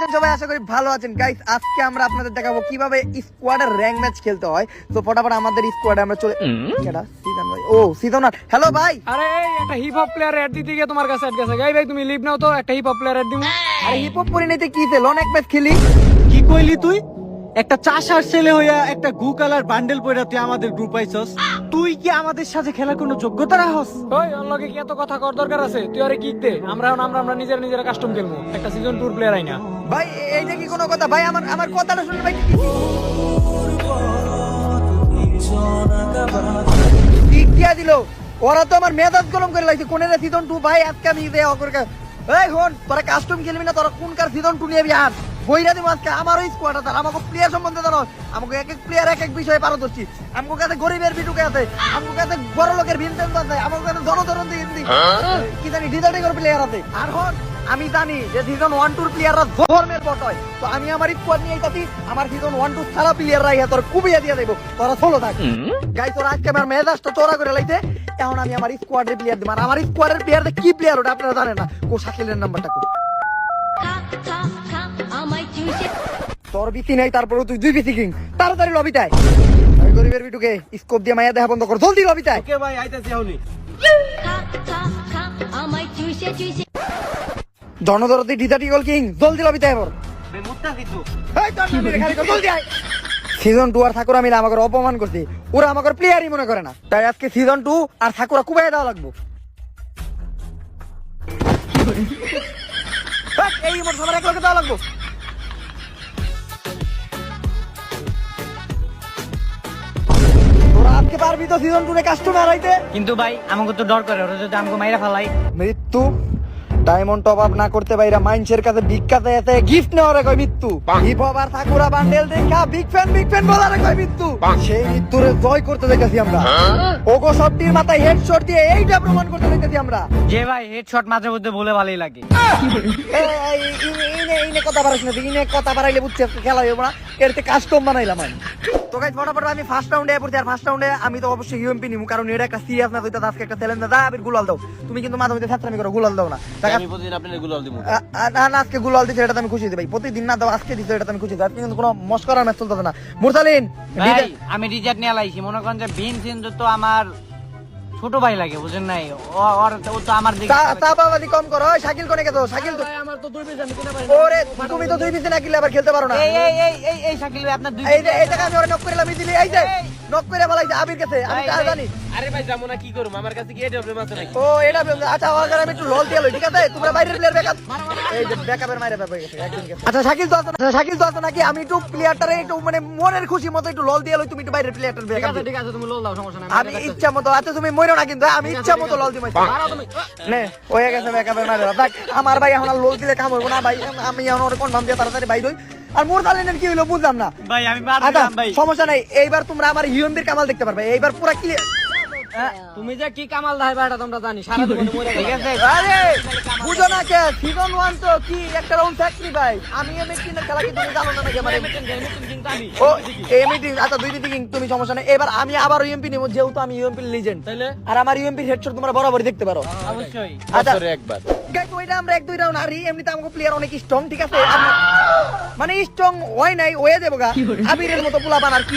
আছেন সবাই? আশা করি ভালো আছেন। গাইস আজকে আমরা আপনাদের দেখাবো কীভাবে স্কোয়াডের র্যাঙ্ক ম্যাচ খেলতে হয়। তো ফটাফট আমাদের স্কোয়াডে আমরা চলে কেডা? সিজন ভাই ও সিজন হ্যালো ভাই! আরে একটা হিপ হপ প্লেয়ার অ্যাড দিতে গিয়ে তোমার কাছে অ্যাড গেছে। গাই ভাই তুমি লিভ নাও তো একটা হিপ হপ প্লেয়ার অ্যাড দিমু। আরে হিপ হপ পরিণীতি কি ছিল অনেক ম্যাচ খেলি। কি কইলি তুই? একটা চাষার ছেলে হইয়া একটা গু কালার বান্ডেল পয়রা তুই আমাদের গ্রুপ আইছস। তুই কি আমাদের সাথে খেলার কোনো যোগ্যতা রাখস? ওই লগে কি এত কথা কর দরকার আছে? তুই আরে কিক দে। আমরা এখন আমরা আমরা নিজেরা নিজেরা কাস্টম খেলব। একটা সিজন টুর প্লেয়ার আইনা ভাই এইটা কি কোনো কথা? ভাই আমার আমার কথাটা শুনুন ভাই কি দিয়া দিল। ওরা তো আমার মেজাজ গরম করে লাগছে কোনের সিজন টু ভাই আজকে আমি দে অকর এই হন তোরা কাস্টম খেলবি না? তোরা কোন কার সিজন টু নিয়ে আস বইরা দিব আজকে আমারও স্কোয়াড আছে আমাকে প্লেয়ার সম্বন্ধে জানো আমাকে এক এক প্লেয়ার এক এক বিষয়ে পারদর্শী আমাকে কাছে গরিবের বিটুকে আছে? আমাকে কাছে বড় লোকের ভিনটেন্স আছে আমাকে কাছে জনধরন দিয়ে কি জানি ডিজার্টিং প্লেয়ার আছে। আর হন আমি জানি যে সিজন ওয়ান টুর প্লেয়াররা ধর্মের বট হয় তো আমি আমার স্কোয়াড নিয়ে যাচ্ছি আমার সিজন ওয়ান টু সারা প্লেয়াররা ইহা তোর কুবিয়া দিয়ে দেবো। তোরা ষোলো থাক। গাই তোরা আজকে আমার মেজাজটা চোরা করে লাইতে এখন আমি আমার স্কোয়াডের প্লেয়ার দিব। আর আমার স্কোয়াডের প্লেয়ার কি প্লেয়ার ওটা আপনারা জানেন না? কো শাকিলের নাম্বারটা কো তোর বিতি নাই তারপরে তুই দুই বিতি কিং তাড়াতাড়ি লবিটায় ওই গরিবের বিটুকে স্কোপ দিয়ে মায়া দেখা বন্ধ কর। জলদি লবিটায় ওকে ভাই আইতাছি খা আমায় চুষে চুষে। জনদরদি ডিজার্টি গল কিং। জলদি লবিটায় এবার। বে মুত্তাছি তো এই তোর নামের খালি কর, জলদি আয় সিজন টু আর ঠাকুরা মিলে আমাকে অপমান করছে। ওরা আমাকে প্লেয়ারই মনে করে না। তাই আজকে সিজন টু আর ঠাকুরা কুবাই দেওয়া লাগবো। এই, মোট সবার এক লগে দেওয়া লাগবো। আজকে পারবি তো সিজন টু রে কাস্টমার আইতে কিন্তু ভাই আমাকে তো ডর করে ওরা যদি আমাকে মাইরা ফালাই মৃত্যু ডায়মন্ড টপ আপ না করতে পাইরা মাইন্সের কাছে ভিক্ষাতে এসে গিফট নেওয়ার কয় মৃত্যু। হিপ হপ আর ঠাকুরা বান্ডেল দেখা বিগ ফ্যান বিগ ফ্যান বলার কয় মৃত্যু। সেই মৃত্যুরে জয় করতে দেখেছি আমরা। ওগো সবটির মাথায় হেডশট দিয়ে এইটা প্রমাণ করতে দেখেছি আমরা। যে ভাই হেডশট মাঝে মধ্যে বলে ভালোই লাগে। এই, এই, ইনে কথা বাড়াইছ না ইনে কথা বাড়াইলে বুঝছি খেলা হইব না। এর থেকে কাস্টম বানাইলাম আমি। তো গাইজ ফটাফট আমি ফার্স্ট রাউন্ডে পড়ছি আর ফার্স্ট রাউন্ডে আমি তো অবশ্যই ইউএমপি নিমু কারণ এটা একটা সিরিয়াস না হইতা আজকে একটা চ্যালেঞ্জ আবির গুলাল দাও। তুমি কিন্তু মাঝে মধ্যে ছাত্রামি করো গুলাল দাও না। আমি প্রতিদিন আপনাদের গুলাল দিব না না, আজকে গুলাল দিছে এটা তো আমি খুশি দিই ভাই প্রতিদিন না দাও আজকে দিছে এটা তো আমি খুশি দিই আজকে কিন্তু কোনো মস্করা ম্যাচ চলতেছে না। মুরসালিন ভাই আমি রিজার্ট নিয়ে লাইছি। মনে করেন যে বিন সিন তো আমার ছোট ভাই লাগে বুঝেন নাই? ও- ওর ও তো আমার দিকে তা চাপাবাদি কম করো ওই শাকিল কোনে গেছো? শাকিল তো আমার তো দুই পিস আমি কিনা পারি ওরে তুমি তো দুই পিস না কিনলে আবার খেলতে পারো না। এই এই এই এই শাকিল ভাই আপনার দুই এই এই টাকা আমি ওরে নক করে দিলি এই যে। নক করে বলাইছে আবির কাছে আমি জানি। আরে ভাই যাব না কি করব? আমার কাছে কি এডব্লিউ আছে নাকি? ও এটা বলছে। আচ্ছা ওকে আমি একটু লল দিয়ে লই ঠিক আছে? তোমরা বাইরের প্লেয়ার ব্যাকআপ এই যে ব্যাকআপের মাইরে ব্যাপার হয়ে গেছে একদিন গেছে। আচ্ছা শাকিল তো আছে আচ্ছা, শাকিল তো আছে নাকি? আমি একটু প্লেয়ারটারে একটু মানে মনের খুশি মতো একটু লল দিয়ে লই তুমি একটু বাইরের প্লেয়ারটার ঠিক ব্যাকআপ আছে ঠিক আছে তুমি লোল দাও সমস্যা নাই আমি ইচ্ছা মতো আচ্ছা তুমি মইরো না কিন্তু আমি ইচ্ছা মতো লল দিই মারো তুমি নে হয়ে গেছে ব্যাকআপের মাইরে। দেখ আমার ভাই এখন লোল দিলে কাম হইব না ভাই। আমি এখন ওরে কনফার্ম দিয়ে তাড়াতাড়ি বাইর হই। আর মোর তালেনের কি হলো বুঝলাম না। ভাই আমি বাদ আচ্ছা দিলাম ভাই। সমস্যা নাই এইবার তোমরা আমার হিউম্বির কামাল দেখতে পারবে এইবার পুরো ক্লিয়ার তুমি যে কি কামাল দাই এটা তোমরা জানি সারা জীবনে মরে ঠিক আছে আরে বুঝো না কে সিজন ওয়ান তো কি একটা রাউন্ড ফ্যাক্টরি ভাই। আমি এম কিনা খেলা কি তুমি জানো না নাকি? আমার ও এই মিটিং আচ্ছা দুই মিটিং তুমি সমস্যা নেই। এবার আমি আবার ইউএমপি নিব যেহেতু আমি ইউএমপি লিজেন্ড তাইলে? আর আমার ইউএমপি হেডশট তোমরা বরাবরই দেখতে পারো। অবশ্যই। আচ্ছা একবার। গাইস ওইটা আমরা এক দুই রাউন্ড আর এমনিতে আমাকে প্লেয়ার অনেক স্ট্রং ঠিক আছে? মানে স্ট্রং হয় নাই হয়ে দেবো গা। আবিরের মতো পোলা বানার কি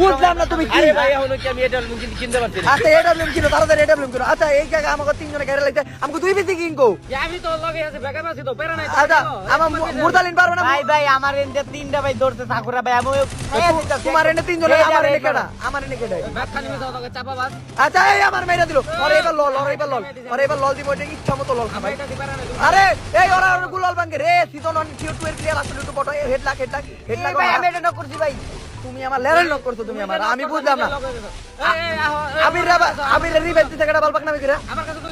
বুঝলাম না তুমি কি ভাই এখন কি আমি এডব্লিউ কিন্তু কিনতে পারছি না। আচ্ছা এডব্লিউএম কিনো তাড়াতাড়ি এডব্লিউএম কিনো। আচ্ছা এই জায়গা আমাকে তিনজনে গাড়ি লাগছে। আমাকে দুই বেশি কিনকো। আমি তো লগে আছে ব্যাকআপ আছে তো পেরা নাই আচ্ছা আমার এক পারবে না ভাই ভাই আমার এনতে তিনটা ভাই ধরতে ঠাকুরা ভাই আমি তোমার এনে তিনজনে আমার এনে। কেডা? আমার এনে কেডা? ব্যাগ খানি তোকে চাপা বাস আচ্ছা এই আমার মেয়েরা দিল। ওরে এবার লল ওরে এবার লল ওরে এবার লল দিব এটা ইচ্ছা মতো লল খাবাই। এটা না আরে এই ওরা ওরা গুলাল ভাঙ্গে রে সিজন 1 টিও 2 এর প্লেয়ার আসলে একটু বড় হেড লাগ হেড লাগ হেড লাগ ভাই আমি এটা নক করছি ভাই। তুমি আমার লেভেল লক করছ তুমি আমার। আমি বুঝলাম না। আবির আবির রিভেঞ্জ থেকে এটা পাক না করে। আমার কাছে